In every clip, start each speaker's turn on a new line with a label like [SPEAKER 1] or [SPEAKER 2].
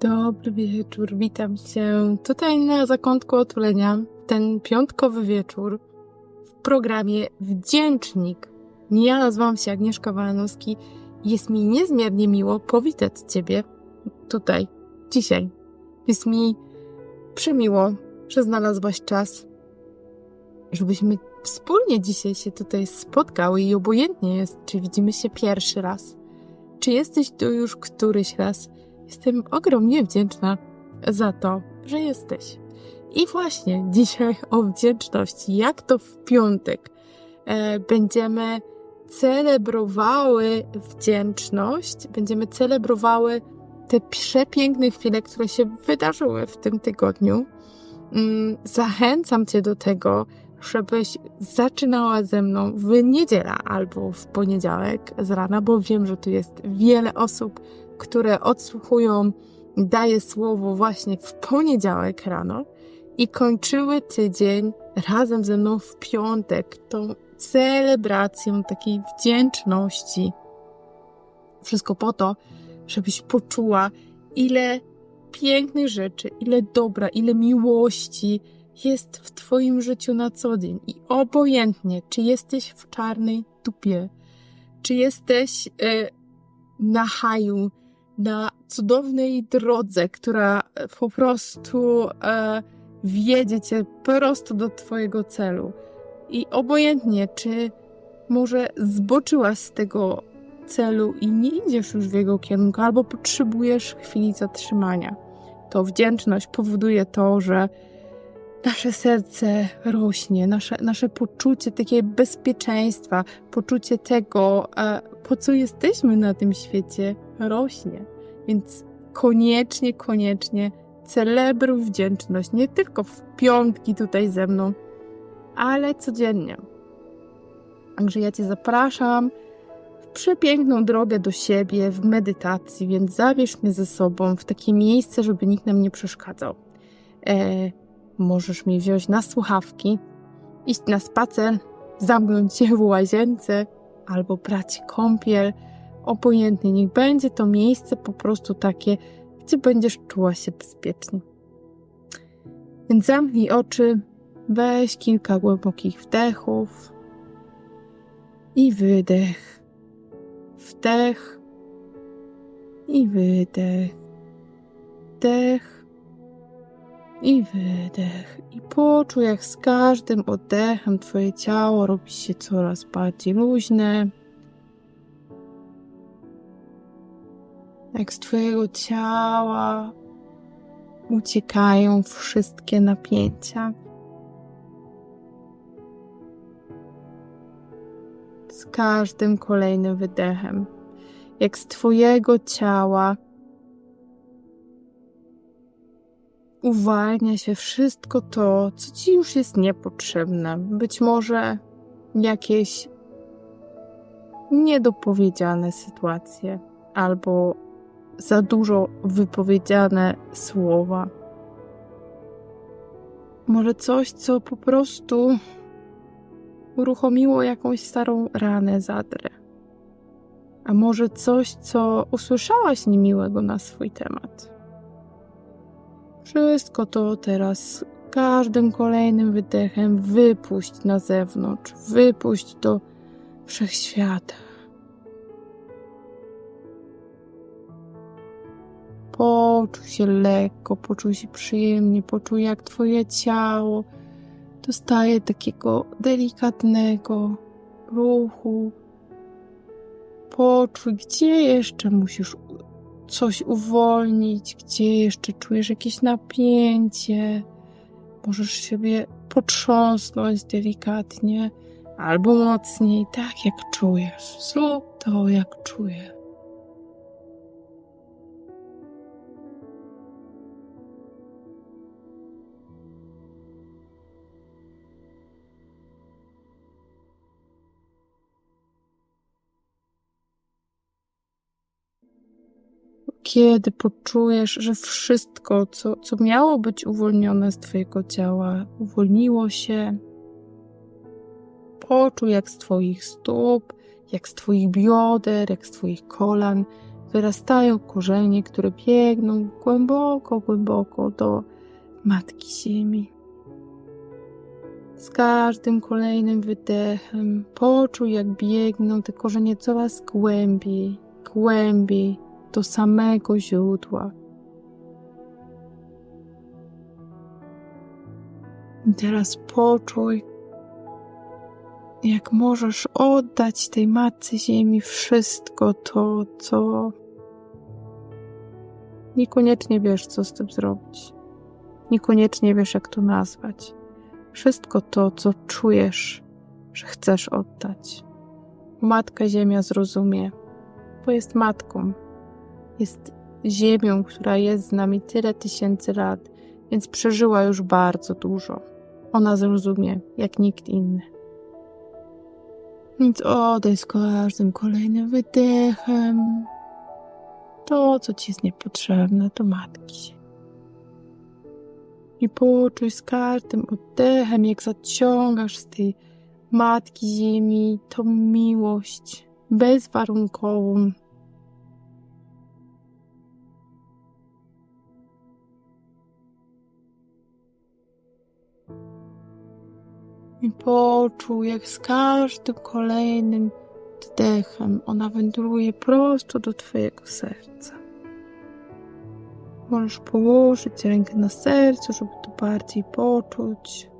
[SPEAKER 1] Dobry wieczór, witam Cię tutaj na zakątku otulenia. Ten piątkowy wieczór w programie Wdzięcznik. Ja nazywam się Agnieszka Walanowski. Jest mi niezmiernie miło powitać Ciebie tutaj, dzisiaj. Jest mi przemiło, że znalazłaś czas, żebyśmy wspólnie dzisiaj się tutaj spotkały i obojętnie jest, czy widzimy się pierwszy raz, czy jesteś tu już któryś raz. Jestem ogromnie wdzięczna za to, że jesteś. I właśnie dzisiaj o wdzięczności. Jak to w piątek e, będziemy celebrowały wdzięczność, będziemy celebrowały te przepiękne chwile, które się wydarzyły w tym tygodniu. Mm, zachęcam Cię do tego, żebyś zaczynała ze mną w niedzielę albo w poniedziałek z rana, bo wiem, że tu jest wiele osób, które odsłuchują Daję Słowo właśnie w poniedziałek rano i kończyły tydzień razem ze mną w piątek, tą celebracją takiej wdzięczności. Wszystko po to, żebyś poczuła, ile pięknych rzeczy, ile dobra, ile miłości jest w Twoim życiu na co dzień. I obojętnie, czy jesteś w czarnej dupie, czy jesteś y, na haju, na cudownej drodze, która po prostu e, wiedzie cię prosto do Twojego celu. I obojętnie, czy może zboczyłaś z tego celu i nie idziesz już w jego kierunku, albo potrzebujesz chwili zatrzymania. To wdzięczność powoduje to, że nasze serce rośnie, nasze, nasze poczucie takiego bezpieczeństwa, poczucie tego, e, po co jesteśmy na tym świecie, rośnie. Więc koniecznie, koniecznie celebruj wdzięczność nie tylko w piątki tutaj ze mną, ale codziennie. Także ja Cię zapraszam w przepiękną drogę do siebie, w medytacji, więc zabierz mnie ze sobą w takie miejsce, żeby nikt nam nie przeszkadzał. E, możesz mnie wziąć na słuchawki, iść na spacer, zamknąć się w łazience albo brać kąpiel, obojętnie, niech będzie to miejsce po prostu takie, gdzie będziesz czuła się bezpiecznie. Więc zamknij oczy, weź kilka głębokich wdechów i wydech. Wdech i wydech. Wdech i wydech. I poczuj, jak z każdym oddechem Twoje ciało robi się coraz bardziej luźne jak z Twojego ciała uciekają wszystkie napięcia. Z każdym kolejnym wydechem, jak z Twojego ciała uwalnia się wszystko to, co Ci już jest niepotrzebne. Być może jakieś niedopowiedziane sytuacje albo za dużo wypowiedziane słowa. Może coś, co po prostu uruchomiło jakąś starą ranę, zadrę. A może coś, co usłyszałaś niemiłego na swój temat. Wszystko to teraz każdym kolejnym wydechem wypuść na zewnątrz, wypuść do wszechświata. Poczuj się lekko, poczuj się przyjemnie, poczuj jak Twoje ciało dostaje takiego delikatnego ruchu. Poczuj, gdzie jeszcze musisz coś uwolnić, gdzie jeszcze czujesz jakieś napięcie. Możesz siebie potrząsnąć delikatnie albo mocniej, tak jak czujesz. Zrób to, jak czujesz. Kiedy poczujesz, że wszystko, co, co miało być uwolnione z Twojego ciała, uwolniło się, poczuj jak z Twoich stóp, jak z Twoich bioder, jak z Twoich kolan wyrastają korzenie, które biegną głęboko, głęboko do Matki Ziemi. Z każdym kolejnym wydechem poczuj, jak biegną te korzenie coraz głębiej, głębiej do samego źródła. I teraz poczuj, jak możesz oddać tej Matce Ziemi wszystko to, co niekoniecznie wiesz, co z tym zrobić. Niekoniecznie wiesz, jak to nazwać. Wszystko to, co czujesz, że chcesz oddać. Matka Ziemia zrozumie, bo jest matką. Jest ziemią, która jest z nami tyle tysięcy lat, więc przeżyła już bardzo dużo. Ona zrozumie, jak nikt inny. Więc oddaj z każdym kolejnym wydechem to, co ci jest niepotrzebne, to matki. I poczuj z każdym oddechem, jak zaciągasz z tej matki ziemi tą miłość bezwarunkową. I poczuj, jak z każdym kolejnym oddechem ona wędruje prosto do Twojego serca. Możesz położyć rękę na sercu, żeby to bardziej poczuć.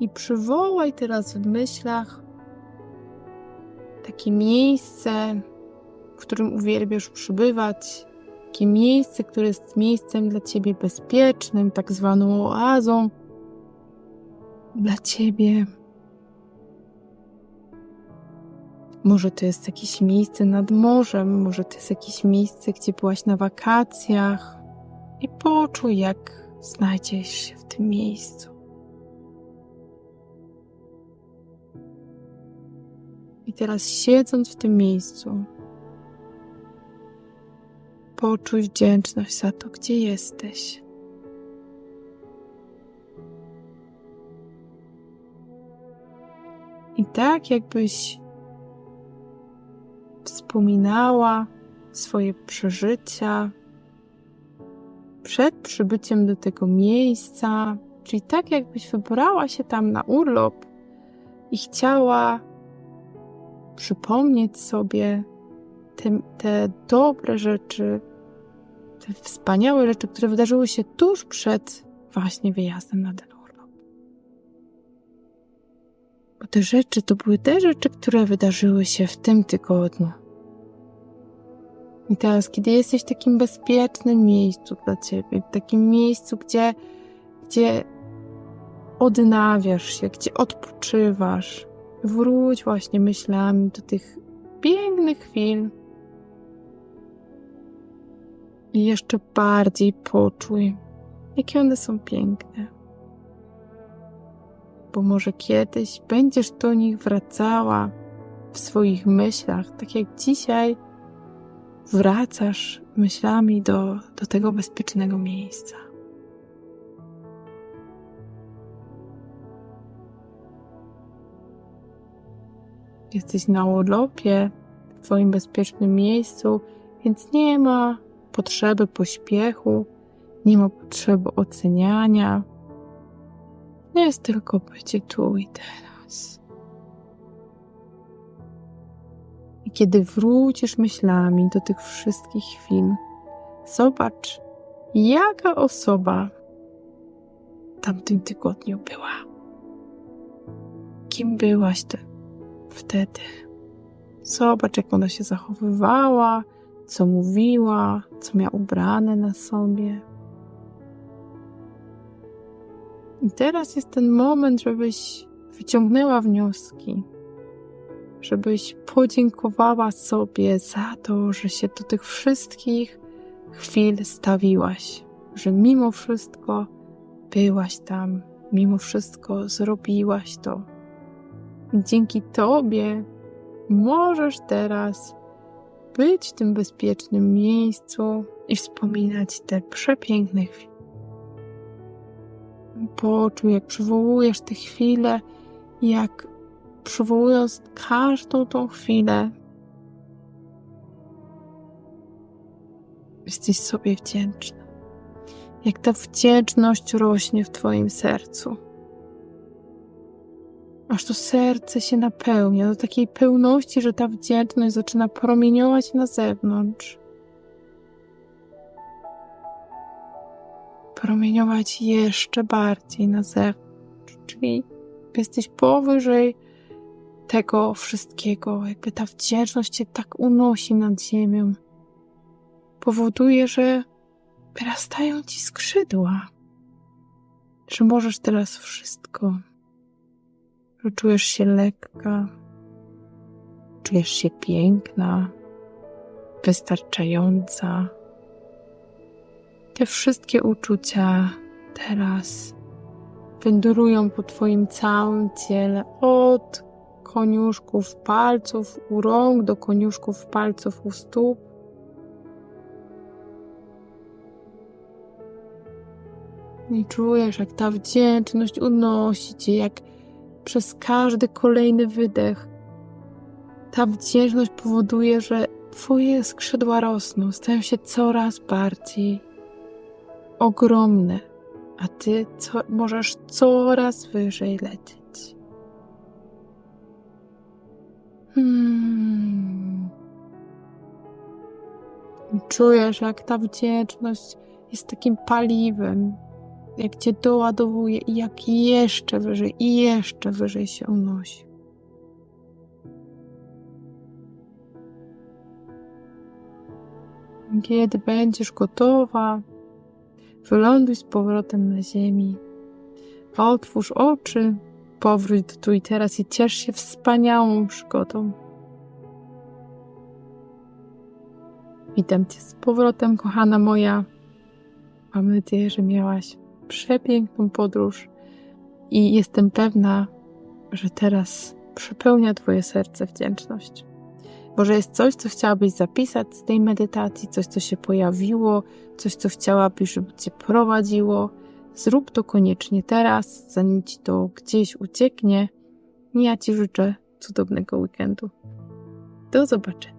[SPEAKER 1] I przywołaj teraz w myślach takie miejsce, w którym uwielbiasz przybywać, takie miejsce, które jest miejscem dla ciebie bezpiecznym, tak zwaną oazą dla ciebie. Może to jest jakieś miejsce nad morzem, może to jest jakieś miejsce, gdzie byłaś na wakacjach i poczuj, jak znajdziesz się w tym miejscu. Teraz siedząc w tym miejscu, poczuj wdzięczność za to, gdzie jesteś. I tak, jakbyś wspominała swoje przeżycia przed przybyciem do tego miejsca, czyli tak, jakbyś wybrała się tam na urlop i chciała przypomnieć sobie te, te dobre rzeczy, te wspaniałe rzeczy, które wydarzyły się tuż przed właśnie wyjazdem na ten urlop. Bo te rzeczy to były te rzeczy, które wydarzyły się w tym tygodniu. I teraz, kiedy jesteś w takim bezpiecznym miejscu dla ciebie, w takim miejscu, gdzie, gdzie odnawiasz się, gdzie odpoczywasz, wróć właśnie myślami do tych pięknych chwil, i jeszcze bardziej poczuj, jakie one są piękne. Bo może kiedyś będziesz do nich wracała w swoich myślach, tak jak dzisiaj wracasz myślami do, do tego bezpiecznego miejsca. Jesteś na urlopie, w Twoim bezpiecznym miejscu, więc nie ma potrzeby pośpiechu, nie ma potrzeby oceniania. Jest tylko bycie tu i teraz. I kiedy wrócisz myślami do tych wszystkich chwil, zobacz, jaka osoba w tamtym tygodniu była. Kim byłaś ty wtedy? Zobacz, jak ona się zachowywała, co mówiła, co miała ubrane na sobie. I teraz jest ten moment, żebyś wyciągnęła wnioski, żebyś podziękowała sobie za to, że się do tych wszystkich chwil stawiłaś, że mimo wszystko byłaś tam, mimo wszystko zrobiłaś to. Dzięki Tobie możesz teraz być w tym bezpiecznym miejscu i wspominać te przepiękne chwile. Poczuj, jak przywołujesz te chwile, jak przywołując każdą tą chwilę, jesteś sobie wdzięczna. Jak ta wdzięczność rośnie w Twoim sercu. Aż to serce się napełnia do takiej pełności, że ta wdzięczność zaczyna promieniować na zewnątrz. Promieniować jeszcze bardziej na zewnątrz, czyli jesteś powyżej tego wszystkiego, jakby ta wdzięczność cię tak unosi nad ziemią powoduje, że wyrastają ci skrzydła, że możesz teraz wszystko, że czujesz się lekka, czujesz się piękna, wystarczająca. Te wszystkie uczucia teraz wędrują po Twoim całym ciele, od koniuszków palców u rąk do koniuszków palców u stóp, I czujesz, jak ta wdzięczność unosi cię, jak przez każdy kolejny wydech ta wdzięczność powoduje, że twoje skrzydła rosną, stają się coraz bardziej ogromne, a ty co, możesz coraz wyżej lecieć. Hmm. Czujesz, jak ta wdzięczność jest takim paliwem, jak cię doładowuje i jak jeszcze wyżej i jeszcze wyżej się unosi. Kiedy będziesz gotowa, wyląduj z powrotem na ziemi. Otwórz oczy, powróć do tu i teraz i ciesz się wspaniałą przygodą. Witam Cię z powrotem, kochana moja. Mam nadzieję, że miałaś przepiękną podróż i jestem pewna, że teraz przepełnia Twoje serce wdzięczność. Może jest coś, co chciałabyś zapisać z tej medytacji, coś, co się pojawiło, coś, co chciałabyś, żeby Cię prowadziło. Zrób to koniecznie teraz, zanim Ci to gdzieś ucieknie. Ja Ci życzę cudownego weekendu. Do zobaczenia.